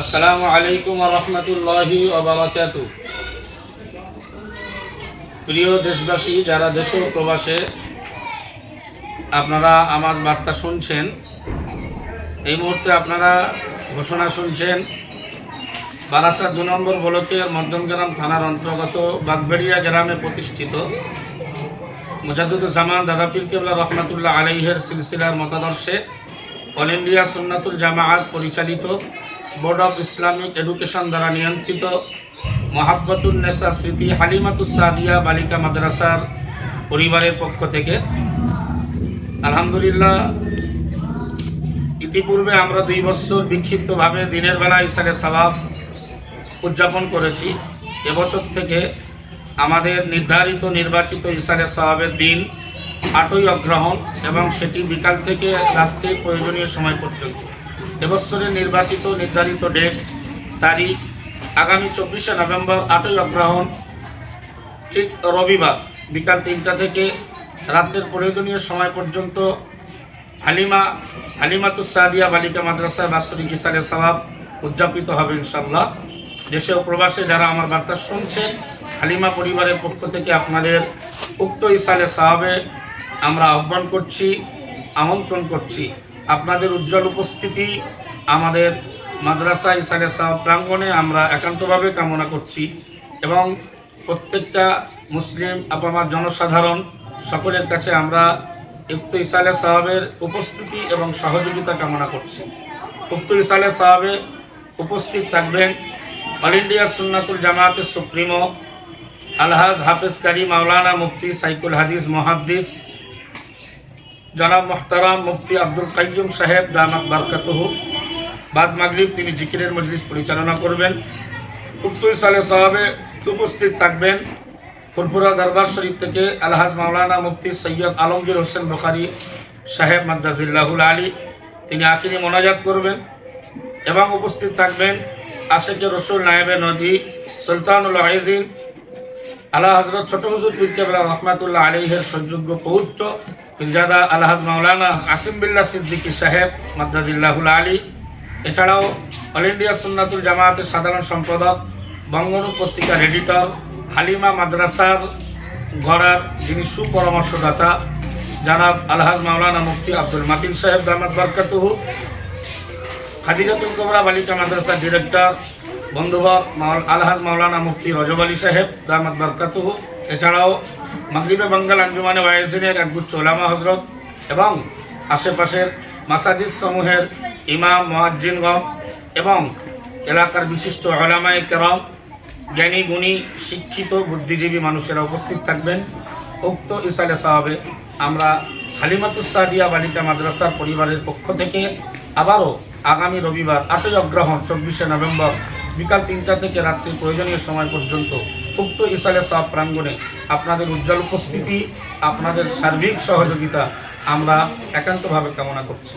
আসসালামু আলাইকুম রহমতুল্লাহি ওবরাকাত প্রিয় দেশবাসী, যারা দেশ প্রবাসে, আপনারা আমার বার্তা শুনছেন, এই মুহূর্তে আপনারা ঘোষণা শুনছেন বারাসা দু নম্বর ব্লকের মধ্যমগ্রাম থানার অন্তর্গত বাগবেড়িয়া গ্রামে প্রতিষ্ঠিত মুজাদুদ্দামান দাদাপীর কেবলা রহমাতুল্লাহ আলাইহের সিলসিলার মতাদর্শে অল ইন্ডিয়া সুন্নাতুল জামায়াত পরিচালিত বোর্ড অফ ইসলামিক এডুকেশন দ্বারা নিয়ন্ত্রিত মহাব্বতুল নেসা স্মৃতি হালিমাতুস সাদিয়া বালিকা মাদ্রাসার পরিবারের পক্ষ থেকে। আলহামদুলিল্লাহ, ইতিপূর্বে আমরা দুই বছর বিক্ষিপ্তভাবে দিনের বেলা ইসারে সবাব উদযাপন করেছি। এবছর থেকে আমাদের নির্ধারিত নির্বাচিত ইসারে সবাবের দিন আটই অগ্রহণ এবং সেটি বিকাল থেকে রাত্রে প্রয়োজনীয় সময় পর্যন্ত। এবছরের নির্বাচিত নির্ধারিত ডেট তারিখ, আগামী চব্বিশে নভেম্বর, আটই অগ্রহণ ঠিক রবিবার বিকাল তিনটা থেকে রাতের প্রয়োজনীয় সময় পর্যন্ত হালিমা, হালিমাতুস সাদিয়া বালিকা মাদ্রাসা বাৎসরিক ইসারে সবাব উদযাপিত হবে ইনশাল্লাহ দেশে ও প্রবাসে যারা আমার বার্তা শুনছেন, হালিমা পরিবারের পক্ষ থেকে আপনাদের উক্ত ইসালে সাহাবে আমরা আহ্বান করছি, আমন্ত্রণ করছি। আপনাদের উজ্জ্বল উপস্থিতি আমাদের মাদ্রাসা ইসালে সাহাব প্রাঙ্গণে আমরা একান্তভাবে কামনা করছি এবং প্রত্যেকটা মুসলিম আপামার জনসাধারণ সকলের কাছে আমরা উক্ত ইসালে সাহাবের উপস্থিতি এবং সহযোগিতা কামনা করছি। উক্ত ইসালে সাহাবে উপস্থিত থাকবেন অল ইন্ডিয়া সুন্নাতুল জামায়াতের সুপ্রিমো আলহাজ হাফিজ কারি মাওলানা মুফতি সাইকুল হাদিস মহাদ্দিস, জনাব মোহতারাম মুফতি আব্দুল কাইয়ুম সাহেব, দামাত বারকাতহু। বাদ মাগরিব তিনি জিকিরের মজলিস পরিচালনা করবেন। উক্ত সালে সাহাবে উপস্থিত থাকবেন ফুরফুরা দরবার শরীফ থেকে আলহাজ মাওলানা মুফতি সৈয়দ আলমগীর হোসেন বখারি, সাহেব মাদ্দাজুল্লাহুল আলী, তিনি আখিরি মোনাজাত করবেন এবং উপস্থিত থাকবেন আশেকে রসুল নায়েবে নদী সুলতানুল আইজিন, আল্লাহ হজরত ছোট হুজুর পীর রহমাতুল্লাহ আলহের সুযোগ্য পৌত্র পীরজাদা আলহাজ মাওলানা আসিম বিল্লাহ সিদ্দিকী সাহেব মাদ্দাজিল্লাহুল আলী এছাড়াও অল ইন্ডিয়া সুন্নাতুল জামায়াতের সাধারণ সম্পাদক বঙ্গনু পত্রিকার এডিটর হালিমা মাদ্রাসার গড়ার যিনি সুপরামর্শদাতা, জানাব আলহাজ মাওলানা মুফতি আব্দুল মাতিন সাহেব দামাদ বরকাতুহু, খাদিজাতুল কোবরা বালিকা মাদ্রাসার ডিরেক্টর বন্ধুবর আলহাজ মাওলানা মুফতি রজব আলী সাহেব দামাদ বরকাতুহু। এছাড়াও মাগরিবে বাঙ্গাল আঞ্জুমানে ওয়াইজিনের একগুচ্ছ ওলামা হজরত এবং আশেপাশের মাসাজিদ সমূহের ইমাম, মোয়াজ্জিনগণ এবং এলাকার বিশিষ্ট ওলামায় কেরম, জ্ঞানী, গুণী, শিক্ষিত, বুদ্ধিজীবী মানুষেরা উপস্থিত থাকবেন। উক্ত ইসালে সাহাবে আমরা হালিমাতুসাদিয়া বালিকা মাদ্রাসার পরিবারের পক্ষ থেকে আবারও আগামী রবিবার আটই অগ্রহণ, চব্বিশে নভেম্বর বিকাল তিনটা থেকে রাত্রি প্রয়োজনীয় সময় পর্যন্ত উক্ত ইসালে সাহ প্রাঙ্গণে আপনাদের উজ্জ্বল উপস্থিতি, আপনাদের সার্বিক সহযোগিতা আমরা একান্তভাবে কামনা করছি।